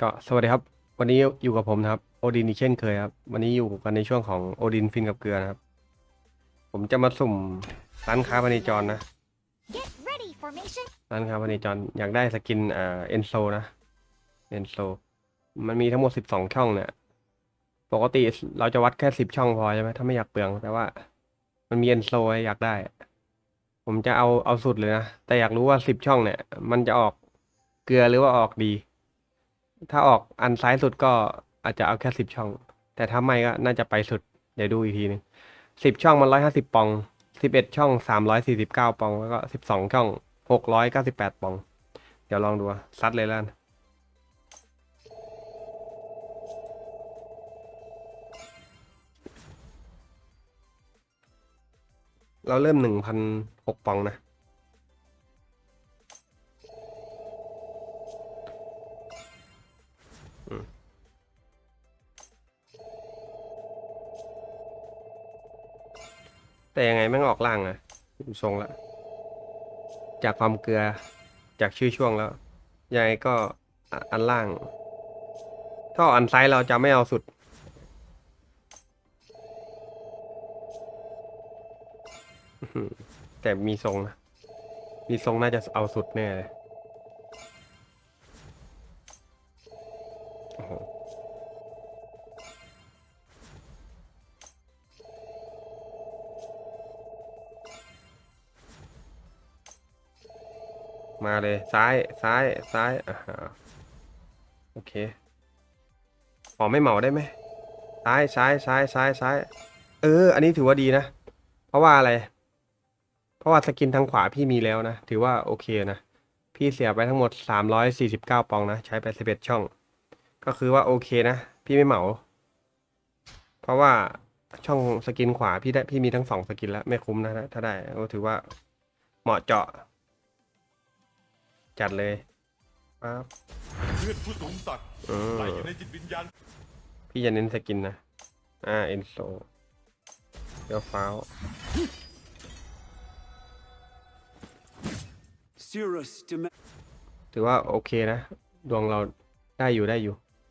ก็สวัสดีครับ วันนี้อยู่กับผมนะครับโอดินอีกเช่นเคยครับ วันนี้อยู่กันในช่วงของโอดินฟินกับเกลือนะครับ ผมจะมาสุ่มร้านค้าพาณิจรนะ Get ready, formation. ร้านค้าพาณิจรอยากได้สกินเอ่อเอ็นโซนะเอ็นโซมันมีทั้งหมดสิบสองช่องเนี่ยปกติเราจะวัดแค่สิบช่องพอใช่ไหมถ้าไม่อยากเปลืองแต่ว่า มันมีเอ็นโซอยากได้ ผมจะเอาเอาสุดเลยนะแต่อยากรู้ว่าสิบช่องเนี่ย มันจะออกเกลือหรือว่าออกดี ถ้าออกอันซ้ายสุดก็อาจจะเอาแค่สิบช่อง แต่ถ้าไม่ก็น่าจะไปสุด เดี๋ยวดูอีกทีหนึงสิบช่องมันร้อยห้าสิบปองสิบเอ็ดช่องสามร้อยสี่สิบเก้าปอง แล้วก็สิบสองช่องหกร้อยเก้าสิบแปดปอง เดี๋ยวลองดูซัดเลยแล้วกันเราเริ่มหนึ่งพันหกปองนะ แต่ยังไงแม่งออกล่างอะดูทรงละ จากความเกลือจากชื่อช่วงแล้ว ยังไงก็อันล่าง ถ้าอันซ้ายเราจะไม่เอาสุด แต่มีทรงนะ มีทรงน่าจะเอาสุดแน่เลย โหมาเลยซ้ายซ้ายซ้ายอ่าฮะโอเคขอไม่เหมาได้ไหมซ้ายซ้ายซ้ายซ้ายซ้ายเออ อันนี้ถือว่าดีนะ เพราะว่าอะไร เพราะว่าสกินทางขวาพี่มีแล้วนะ ถือว่าโอเคนะ พี่เสียไปทั้งหมดสามร้อยสี่สิบเก้าปองนะ ใช้ไปสิบเอ็ดช่อง ก็คือว่าโอเคนะ พี่ไม่เหมา เพราะว่าช่องสกินขวาพี่ได้พี่มีทั้งสองสกินแล้ว ไม่คุ้มนะถ้าได้ก็ถือว่าเหมาะเจาะ จัดเลยปั๊บเพื่อนผู้สูงศักดิ์อืมไหลอยู่ในจิตวิญญาณพี่จะเน้นสกินนะ อ่าเอ็นโซเดี๋ยวฟ้าว Cirrus demand ถือว่าโอเคนะ ดวงเราได้อยู่ได้อยู่